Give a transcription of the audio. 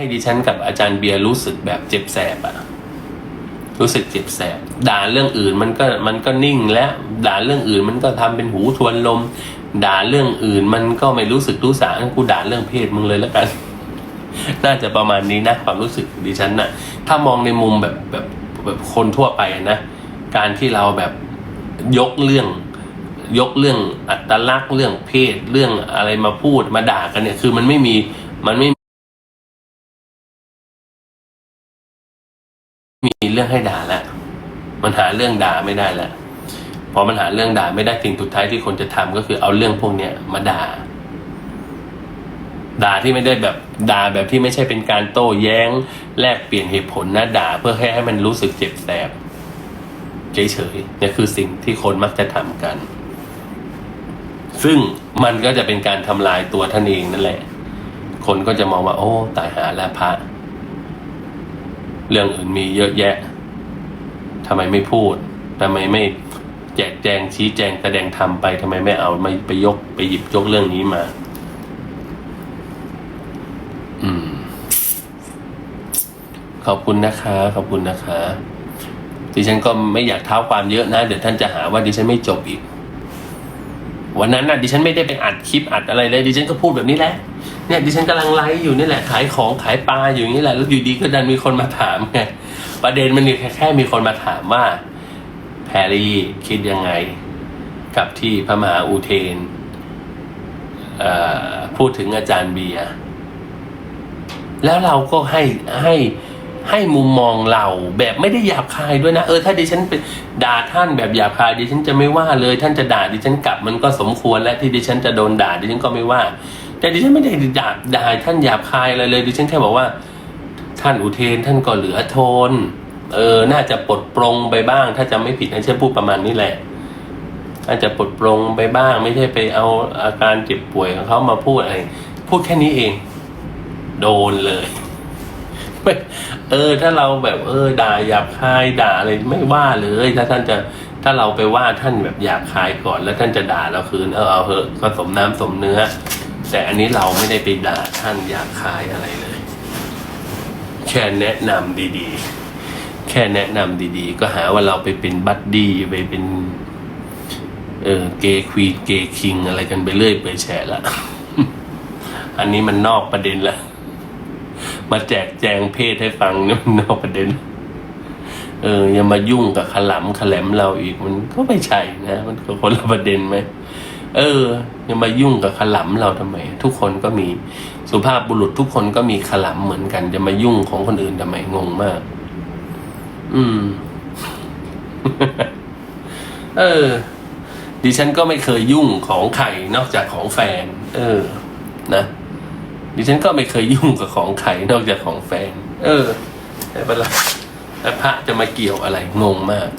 ให้ดิฉันกับอาจารย์เบียร์รู้สึกแบบเจ็บแสบอะรู้สึกเจ็บแสบด่าเรื่องอื่นมันก็มันก็นิ่งแล้วด่าเรื่องอื่นมันก็ทำเป็นหูทวนลม ด่าเรื่องอื่นมันก็ไม่รู้สึกรู้สางั้นกูด่าเรื่องเพศมึงเลยแล้วกัน น่าจะประมาณนี้นะความรู้สึกดิฉันน่ะ ถ้ามองในมุมแบบแบบแบบคนทั่วไปนะ การที่เราแบบยกเรื่อง ยกเรื่องอัตลักษณ์เรื่องเพศเรื่องอะไรมาพูดมาด่ากันเนี่ย คือมันไม่มีมันไม่ รื่องให้ด่าแล้วมันหาเรื่องด่าไม่ได้แล้วพอมันหาเรื่องด่าไม่ได้สิ่งสุดท้ายที่คนจะทำก็คือเอาเรื่องพวกเนี้ยมาด่า ด่าที่ไม่ได้แบบด่าแบบที่ไม่ใช่เป็นการโต้แย้ง แลกเปลี่ยนเหตุผลนะด่าเพื่อแค่ให้มันรู้สึกเจ็บแสบเฉยๆเนี่ยคือสิ่งที่คนมักจะทำกัน ซึ่งมันก็จะเป็นการทำลายตัวท่านเองนั่นแหละ คนก็จะมองว่า โอ้ ตายหาแล้วพระเรื่องอื่นมีเยอะแยะ ทำไมไม่พูดทำไมไม่แจกแจงชี้แจงแสดงธรรมไปทำไมไม่เอาไม่ไปยกไปหยิบยกเรื่องนี้มา อืม ขอบคุณนะคะ ขอบคุณนะคะดิฉันก็ไม่อยากเท้าความเยอะนะ เดี๋ยวท่านจะหาว่าดิฉันไม่จบอีก วันนั้นน่ะดิฉันไม่ได้ไปอัดคลิปอัดอะไรเลยดิฉันก็พูดแบบนี้แหละ เนี่ยดิฉันกำลังไลฟ์อยู่นี่แหละขายของขายปลาอยู่นี้แหละแล้วอยู่ดีก็ดันมีคนมาถามไงประเด็นมันมีแค่แค่มีคนมาถามว่าแพรรี่คิดยังไง กับที่พระมหาอุเทนพูดถึงอาจารย์เบียร์แล้วเราก็ให้ให้ให้มุมมองเราแบบไม่ได้หยาบคายด้วยนะ เออถ้าดิฉันเป็นด่าท่านแบบหยาบคายดิฉันจะไม่ว่าเลย ท่านจะด่าดิฉันกลับมันก็สมควรและที่ดิฉันจะโดนด่าดิฉันก็ไม่ว่า แต่ดิฉันไม่ได้ด่าด่าท่านหยาบคายอะไรเลยดิฉันแค่บอกว่า ท่านอุเทนท่านก็เหลือทน เออ น่าจะปลดปรงไปบ้าง ถ้าจะไม่ผิดนะฉันพูดประมาณนี้แหละน่าจะปลดปรงไปบ้าง ไม่ใช่ไปเอาอาการเจ็บป่วยของเขามาพูดอะไรพูดแค่นี้เอง โดนเลยเออ ถ้าเราแบบเออด่าหยาบคายด่าอะไรไม่ว่าเลย ถ้าท่านจะถ้าเราไปว่าท่านแบบหยาบคายก่อน แล้วท่านจะด่าเราคืนเออเอาเหอะก็สมน้ำสมเนื้อ แต่อันนี้เราไม่ได้ไปด่าท่านหยาบคายอะไรเลย แค่แนะนำดีๆ แค่แนะนำดีๆ ก็หาว่าเราไปเป็นบัดดี้ไปเป็นเออเกย์ควีนเกย์คิงอะไรกันไปเรื่อยไปแฉะละ อันนี้มันนอกประเด็นละ มาแจกแจงเพศให้ฟังนี่มันนอกประเด็น เอออย่ามายุ่งกับขลำขแหลมเราอีกมันก็ไม่ใช่นะ มันก็คนละประเด็นไหม เออย่ามายุ่งกับขลำเราทำไม ทุกคนก็มีสุภาพบุรุษทุกคนก็มีขลำเหมือนกัน จะมายุ่งของคนอื่นทำไมงงมาก อืม เออ ดิฉันก็ไม่เคยยุ่งของใครนอกจากของแฟน เออ นะดิฉันก็ไม่เคยยุ่งกับของใครนอกจากของแฟน เออแต่เวลาพระจะมาเกี่ยวอะไรงงมาก